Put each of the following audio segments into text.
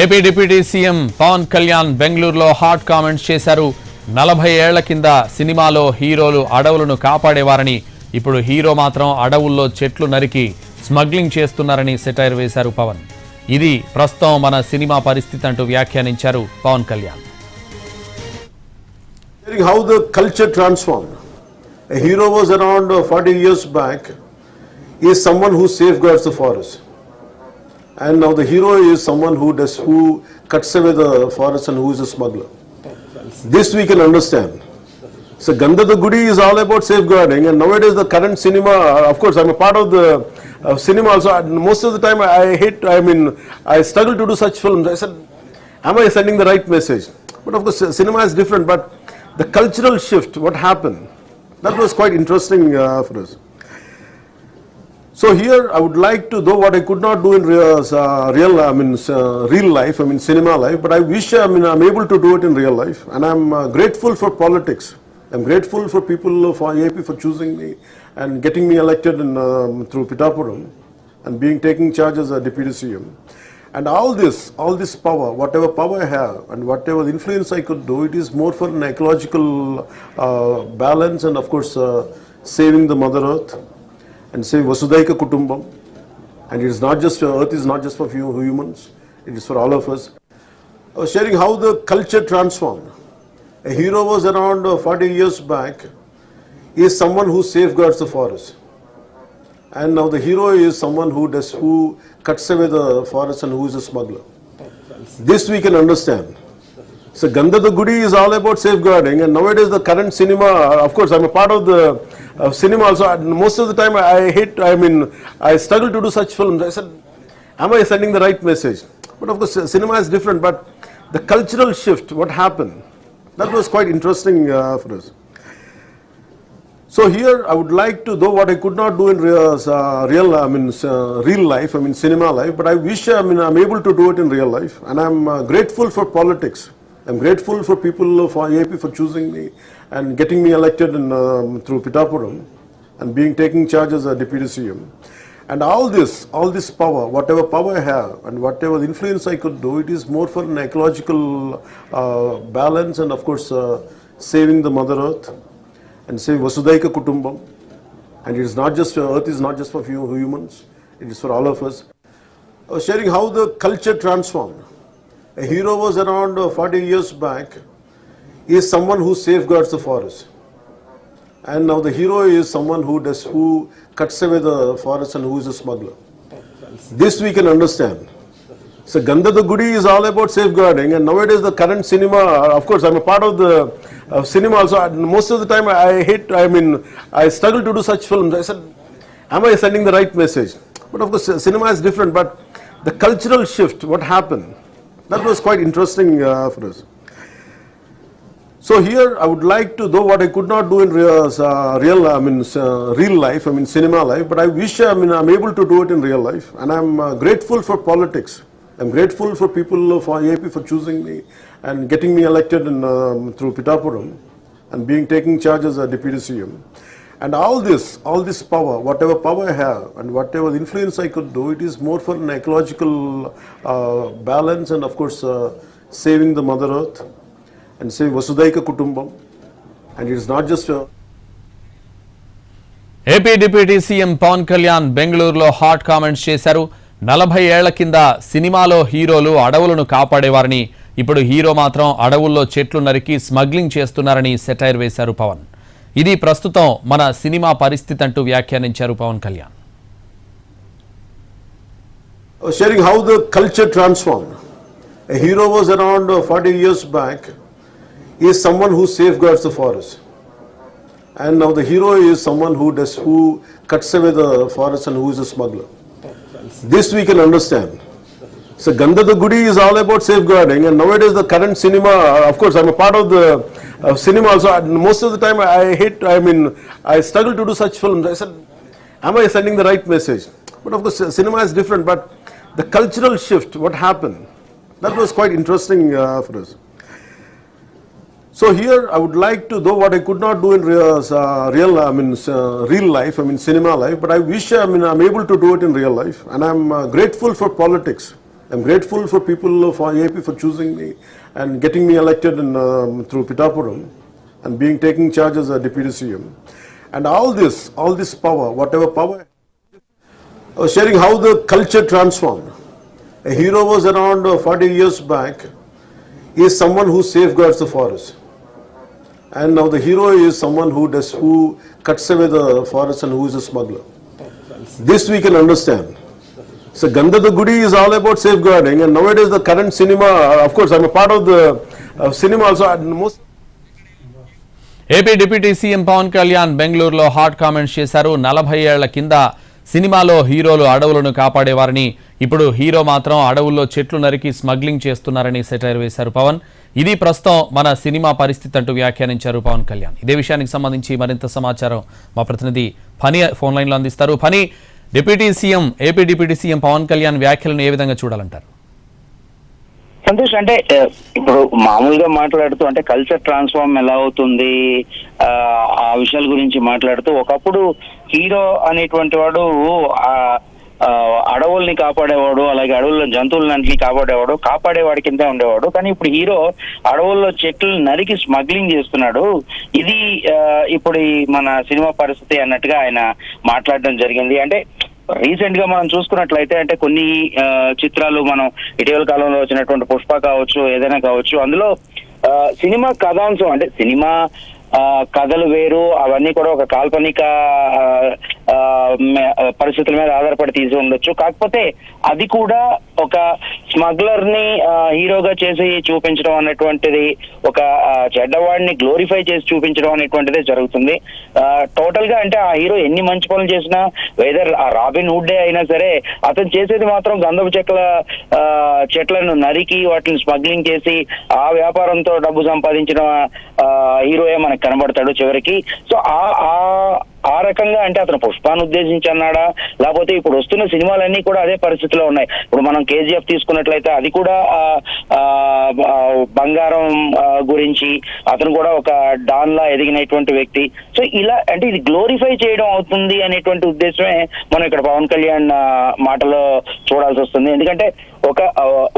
AP deputy CM Pawan Kalyan బెంగళూరులో hot comments చేశారు. నలభై ఏళ్ళ కింద సినిమాలో హీరోలు అడవులను కాపాడేవారని ఇప్పుడు హీరో మాత్రం అడవుల్లో చెట్లు నరికి స్మగ్లింగ్ చేస్తున్నారని సెటైర్ వేశారు పవన్. ఇది ప్రస్తుతం మన సినిమా పరిస్థితి అంటూ వ్యాఖ్యానించారు Pawan Kalyan. How the culture transform hero was around forty years back 40 years who safeguards someone who. And now the hero is someone who does who cuts away the forest and who is a smuggler. This we can understand. So Gandha the is all about safeguarding and nowadays the current cinema, of course I'm a part of the uh, cinema also, most of the time I hate, I mean, I struggle to do such films. I said, am I sending the right message? But of course cinema is different, but the cultural shift, what happened, that was quite interesting uh, for us. So here I would like to, though what I could not do in real, uh, real I mean, uh, real life, I mean cinema life, but I wish I mean I'm able to do it in real life, and I'm uh, grateful for politics. I'm grateful for people for AP for choosing me and getting me elected in, um, through Pitapuram and being taking charge as a deputy CM. And all this, all this power, whatever power I have and whatever influence I could do, it is more for an ecological uh, balance and of course uh, saving the Mother Earth and say Vasudaika Kutumbam. And it is not just, for Earth is not just for few humans, it is for all of us. I was sharing how the culture transformed. A hero was around uh, 40 years back. He is someone who safeguards the forest. And now the hero is someone who does who cuts away the forest and who is a smuggler. This we can understand. So Gandha the Gudi is all about safeguarding, and nowadays the current cinema, of course, I'm a part of the uh, cinema also. and Most of the time, I hate, I mean, I struggle to do such films. I said, am I sending the right message? But of course, cinema is different. But the cultural shift, what happened, that was quite interesting uh, for us. So here I would like to, though what I could not do in real, uh, real I mean, uh, real life, I mean cinema life, but I wish I mean I'm able to do it in real life, and I'm uh, grateful for politics. I'm grateful for people for AP for choosing me and getting me elected in, um, through Pitapuram and being taking charge as a deputy CM. And all this, all this power, whatever power I have and whatever influence I could do, it is more for an ecological uh, balance and of course uh, saving the Mother Earth and say Vasudaika Kutumbam. And it is not just, Earth is not just for few humans, it is for all of us. I was sharing how the culture transformed. A hero was around uh, 40 years back. He is someone who safeguards the forest. And now the hero is someone who does who cuts away the forest and who is a smuggler. This we can understand. So Gandha the Gudi is all about safeguarding, and nowadays the current cinema, of course, I'm a part of the uh, cinema also. Most of the time, I hate, I mean, I struggle to do such films. I said, am I sending the right message? But of course, cinema is different. But the cultural shift, what happened, that was quite interesting uh, for us. So here I would like to, though what I could not do in real, uh, real I mean, uh, real life, I mean cinema life, but I wish I mean I'm able to do it in real life, and I'm uh, grateful for politics. I'm grateful for people for AP for choosing me and getting me elected in, um, through Pitapuram and being taking charge as a deputy CM. And all this, all this power, whatever power I have and whatever influence I could do, it is more for an ecological uh, balance and of course uh, saving the Mother Earth and say Vasudaika Kutumbam. And it is not just uh, AP deputy CM Pawan Kalyan బెంగళూరులో hot comments చేశారు నలభై ఏళ్ళ కింద సినిమాలో హీరోలు అడవులను కాపాడేవారని ఇప్పుడు hero మాత్రం అడవుల్లో చెట్లు నరికి స్మగ్లింగ్ చేస్తున్నారని సెటైర్ వేశారు పవన్ ఇది ప్రస్తుతం మన సినిమా పరిస్థితి అంటూ వ్యాఖ్యానించారు Pawan Kalyan sharing how the culture transformed. A hero was around uh, 40 years back. He is someone who safeguards the forest. And now the hero is someone who does who cuts away the forest and who is a smuggler. This we can understand. So Gandha the Gudi is all about safeguarding, and nowadays the current cinema, of course, I'm a part of the uh, cinema also. and Most of the time, I hate, I mean, I struggle to do such films. I said, am I sending the right message? But of course, cinema is different. But the cultural shift, what happened, that was quite interesting uh, for us. So here I would like to, though what I could not do in real, uh, real I mean, uh, real life, I mean cinema life, but I wish I mean I'm able to do it in real life, and I'm uh, grateful for politics. I'm grateful for people for AP for choosing me and getting me elected in, um, through Pitapuram and being taking charge as a deputy CM. And all this, all this power, whatever power, I was sharing how the culture transformed. A hero was around uh, 40 years back. He is someone who safeguards the forest. And now the hero is someone who does, who cuts away the forest and who is a smuggler. This we can understand. So Gandha the Gudi is all about safeguarding and nowadays the current cinema, uh, of course I'm a part of the uh, cinema also, most AP deputy CM Pawan Kalyan బెంగళూరులో hot comments చేశారు. నలభై ఏళ్ళ కింద సినిమాలో హీరోలు అడవులను కాపాడేవారని ఇప్పుడు hero మాత్రం అడవుల్లో చెట్లు నరికి స్మగ్లింగ్ చేస్తున్నారని సెటైర్ వేశారు పవన్. ఇది ప్రస్తుతం మన సినిమా పరిస్థితి అంటూ వ్యాఖ్యానించారు పవన్ కళ్యాణ్. ఇదే విషయానికి సంబంధించి మరింత సమాచారం మా ప్రతినిధి ఫనీ ఫోన్ లైన్లో అందిస్తారు. Phani deputy CM AP deputy CM Pawan Kalyan వ్యాఖ్యలను ఏ విధంగా చూడాలంటారు? సంతోష్ అంటే ఇప్పుడు మామూలుగా మాట్లాడుతూ అంటే కల్చర్ ట్రాన్స్ఫార్మ్ ఎలా అవుతుంది ఆ, విషయాల గురించి మాట్లాడుతూ ఒకప్పుడు హీరో అనేటువంటి వాడు ఆ, అడవుల్ని కాపాడేవాడు అలాగే అడవుల్లో జంతువులన్నింటినీ కాపాడేవాడు కాపాడేవాడి కింద ఉండేవాడు. కానీ ఇప్పుడు హీరో అడవుల్లో చెట్లు నరికి స్మగ్లింగ్ చేస్తున్నాడు. ఇది ఆ, ఇప్పుడు మన సినిమా పరిస్థితి అన్నట్టుగా ఆయన మాట్లాడడం జరిగింది. అంటే రీసెంట్గా మనం చూసుకున్నట్లయితే అంటే కొన్ని చిత్రాలు మనం ఇటీవల కాలంలో వచ్చినటువంటి పుష్ప కావచ్చు ఏదైనా కావచ్చు అందులో సినిమా కథాంశం అంటే సినిమా కథలు వేరు అవన్నీ కూడా ఒక కాల్పనిక పరిస్థితుల మీద ఆధారపడి తీసి ఉండొచ్చు. కాకపోతే అది కూడా ఒక స్మగ్లర్ని హీరోగా చేసి చూపించడం అనేటువంటిది ఒక చెడ్డవాడిని గ్లోరిఫై చేసి చూపించడం అనేటువంటిది జరుగుతుంది. టోటల్గా అంటే ఆ హీరో ఎన్ని మంచి పనులు చేసినా వెదర్ ఆ రాబిన్ హుడ్డే అయినా సరే అతను చేసేది మాత్రం గంధపు చెట్ల చెట్లను నరికి వాటిని స్మగ్లింగ్ చేసి ఆ వ్యాపారంతో డబ్బు సంపాదించిన హీరోయే మనకు కనబడతాడు చివరికి. సో ఆ- ఆ రకంగా అంటే అతను స్పాన్ ఉద్దేశించి అన్నాడా లేకపోతే ఇప్పుడు వస్తున్న సినిమాలన్నీ కూడా అదే పరిస్థితిలో ఉన్నాయి. ఇప్పుడు మనం కేజీఎఫ్ తీసుకున్నట్లయితే అది కూడా బంగారం గురించి అతను కూడా ఒక డాన్ లా ఎదిగినటువంటి వ్యక్తి. సో ఇలా అంటే ఇది గ్లోరిఫై చేయడం అవుతుంది అనేటువంటి ఉద్దేశమే మనం ఇక్కడ పవన్ కళ్యాణ్ మాటలో చూడాల్సి వస్తుంది. ఎందుకంటే ఒక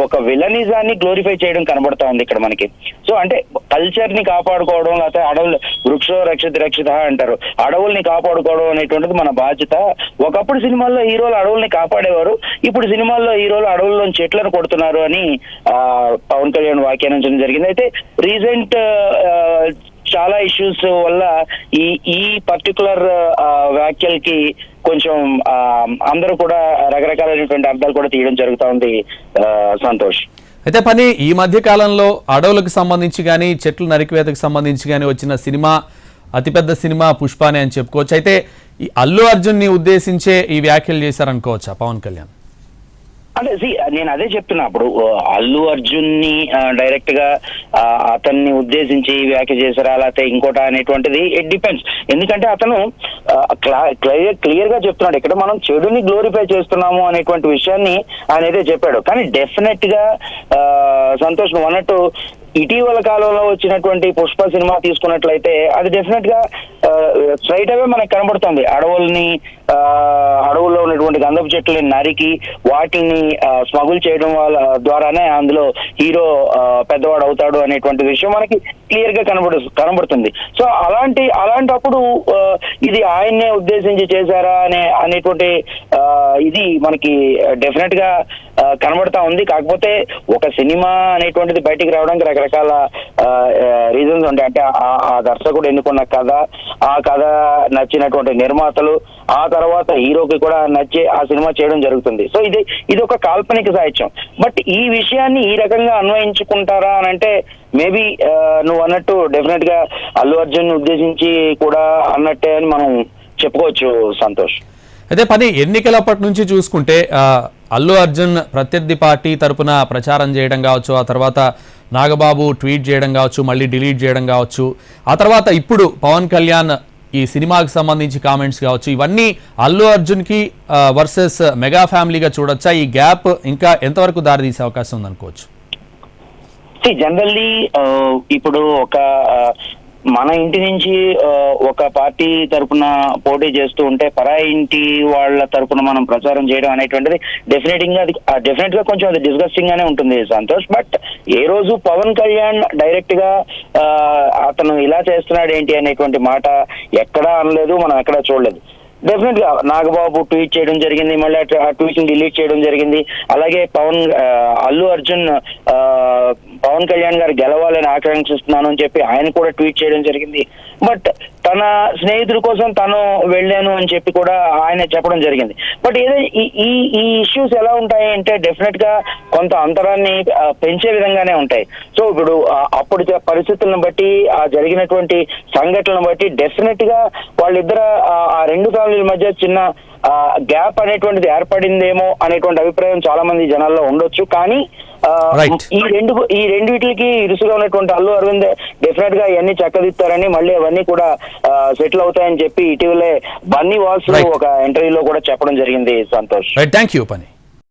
ఒక విలనిజాన్ని గ్లోరిఫై చేయడం కనబడతా ఉంది ఇక్కడ మనకి. సో అంటే కల్చర్ని కాపాడుకోవడం లేకపోతే అడవులు వృక్షో రక్షిత రక్షిత అంటారు. అడవుల్ని కాపాడుకోవడం అనేటువంటిది మన బాధ్యత. ఒకప్పుడు సినిమాల్లో హీరోలు అడవుల్ని కాపాడేవారు. ఇప్పుడు సినిమాల్లో హీరోలు అడవుల్లో చెట్లను కొడుతున్నారు అని ఆ, పవన్ కళ్యాణ్ వ్యాఖ్యానించడం జరిగింది. అయితే రీసెంట్ చాలా ఇష్యూస్ వల్ల ఈ ఈ పర్టికులర్ వ్యాఖ్యలకి కొంచెం ఆ, అందరూ కూడా రకరకాలైనటువంటి అర్థాలు కూడా తీయడం జరుగుతూ ఉంది సంతోష్. అయితే పని ఈ మధ్య కాలంలో అడవులకు సంబంధించి కానీ చెట్లు నరికివేతకు సంబంధించి కానీ వచ్చిన సినిమా అతిపెద్ద సినిమా పుష్పానే అని చెప్పుకోవచ్చు. అయితే ఈ అల్లు అర్జున్ని ఉద్దేశించే ఈ వ్యాఖ్యలు చేశారనుకోవచ్చా పవన్ కళ్యాణ్? అంటే నేను అదే చెప్తున్నా అప్పుడు అల్లు అర్జున్ని డైరెక్ట్గా అతన్ని ఉద్దేశించి వ్యాఖ్య చేశారా లేకపోతే ఇంకోట అనేటువంటిది ఇట్ డిపెండ్స్ ఎందుకంటే అతను క్లియర్ క్లియర్గా చెప్తున్నాడు ఇక్కడ మనం చెడుని గ్లోరిఫై చేస్తున్నాము అనేటువంటి విషయాన్ని ఆయన అయితే చెప్పాడు. కానీ డెఫినెట్గా సంతోషం సంతోష్ నువ్వు అన్నట్టు ఇటీవల కాలంలో వచ్చినటువంటి పుష్ప సినిమా తీసుకున్నట్లయితే అది డెఫినెట్గా స్ట్రైట్ అవే మనకు కనబడుతుంది. అడవుల్ని ఆ, అడవుల్లో ఉన్నటువంటి గంధపు చెట్లని నరికి వాటిని స్మగుల్ చేయడం వల్ల ద్వారానే అందులో హీరో పెద్దవాడు అవుతాడు అనేటువంటి విషయం మనకి క్లియర్గా కనబడు కనబడుతుంది. సో అలాంటి అలాంటప్పుడు ఇది ఆయన్నే ఉద్దేశించి చేశారా అనే అనేటువంటి ఆ, ఇది మనకి డెఫినెట్గా కనబడతా ఉంది. కాకపోతే ఒక సినిమా అనేటువంటిది బయటికి రావడానికి రకరకాల రీజన్స్ ఉంటాయి. అంటే ఆ- ఆ దర్శకుడు ఎన్నుకున్న కథ ఆ కథ నచ్చినటువంటి నిర్మాతలు ఆ తర్వాత హీరోకి కూడా నచ్చి ఆ సినిమా చేయడం జరుగుతుంది. సో ఇది ఇది ఒక కాల్పనిక సాహిత్యం. బట్ ఈ విషయాన్ని ఈ రకంగా అన్వయించుకుంటారా అని అంటే మేబీ నువ్వు అన్నట్టు డెఫినెట్గా అల్లు అర్జున్ ఉద్దేశించి కూడా అన్నట్టే అని మనం చెప్పుకోవచ్చు సంతోష్. అయితే పని ఎన్నికలప్పటి నుంచి చూసుకుంటే అల్లు అర్జున్ ప్రత్యర్థి పార్టీ తరపున ప్రచారం చేయడం కావచ్చు ఆ తర్వాత నాగబాబు ట్వీట్ చేయడం కావచ్చు మళ్ళీ డిలీట్ చేయడం కావచ్చు ఆ తర్వాత ఇప్పుడు పవన్ కళ్యాణ్ ఈ సినిమాకి సంబంధించి కామెంట్స్ కావచ్చు. ఇవన్నీ అల్లు అర్జున్కి వర్సెస్ మెగా ఫ్యామిలీగా చూడొచ్చా? ఈ గ్యాప్ ఇంకా ఎంతవరకు దారితీసే అవకాశం ఉందనుకోవచ్చు? జనరల్లీ ఇప్పుడు ఒక మన ఇంటి నుంచి ఒక పార్టీ తరపున పోటీ చేస్తూ ఉంటే పరాయి ఇంటి వాళ్ళ తరపున మనం ప్రచారం చేయడం అనేటువంటిది డెఫినెట్గా అది డెఫినెట్గా కొంచెం అది డిస్గస్టింగ్ గానే ఉంటుంది సంతోష్. బట్ ఏ రోజు పవన్ కళ్యాణ్ డైరెక్ట్గా ఆ, అతను ఇలా చేస్తున్నాడు ఏంటి అనేటువంటి మాట ఎక్కడా అనలేదు మనం ఎక్కడా చూడలేదు. డెఫినెట్గా నాగబాబు ట్వీట్ చేయడం జరిగింది మళ్ళీ ఆ ట్వీట్ని డిలీట్ చేయడం జరిగింది. అలాగే పవన్ అల్లు అర్జున్ ఆ, పవన్ కళ్యాణ్ గారు గెలవాలని ఆకాంక్షిస్తున్నాను అని చెప్పి ఆయన కూడా ట్వీట్ చేయడం జరిగింది. బట్ తన స్నేహితుడి కోసం తను వెళ్ళాను అని చెప్పి కూడా ఆయన చెప్పడం జరిగింది. బట్ ఏదో ఈ- ఈ ఇష్యూస్ ఎలా ఉంటాయి అంటే డెఫినెట్గా కొంత అంతరాన్ని పెంచే విధంగానే ఉంటాయి. సో ఇప్పుడు అప్పుడు పరిస్థితులను బట్టి ఆ జరిగినటువంటి సంఘటనలను బట్టి డెఫినెట్గా వాళ్ళిద్దరు ఆ రెండు సార్లు ఫ్యామిలీల మధ్య చిన్న గ్యాప్ అనేటువంటిది ఏర్పడిందేమో అనేటువంటి అభిప్రాయం చాలా మంది జనాల్లో ఉండొచ్చు కానీ. ఈ రెండు ఈ రెండిటికి ఇరుసుగా ఉన్నటువంటి అల్లు అరవింద్ డెఫినెట్గా ఇవన్నీ చక్కదిస్తారని మళ్ళీ అవన్నీ కూడా సెటిల్ అవుతాయని చెప్పి ఇటీవలే బన్నీ వాల్స్. ఒక ఇంటర్వ్యూలో కూడా చెప్పడం జరిగింది సంతోష్ థ్యాంక్ యూ పని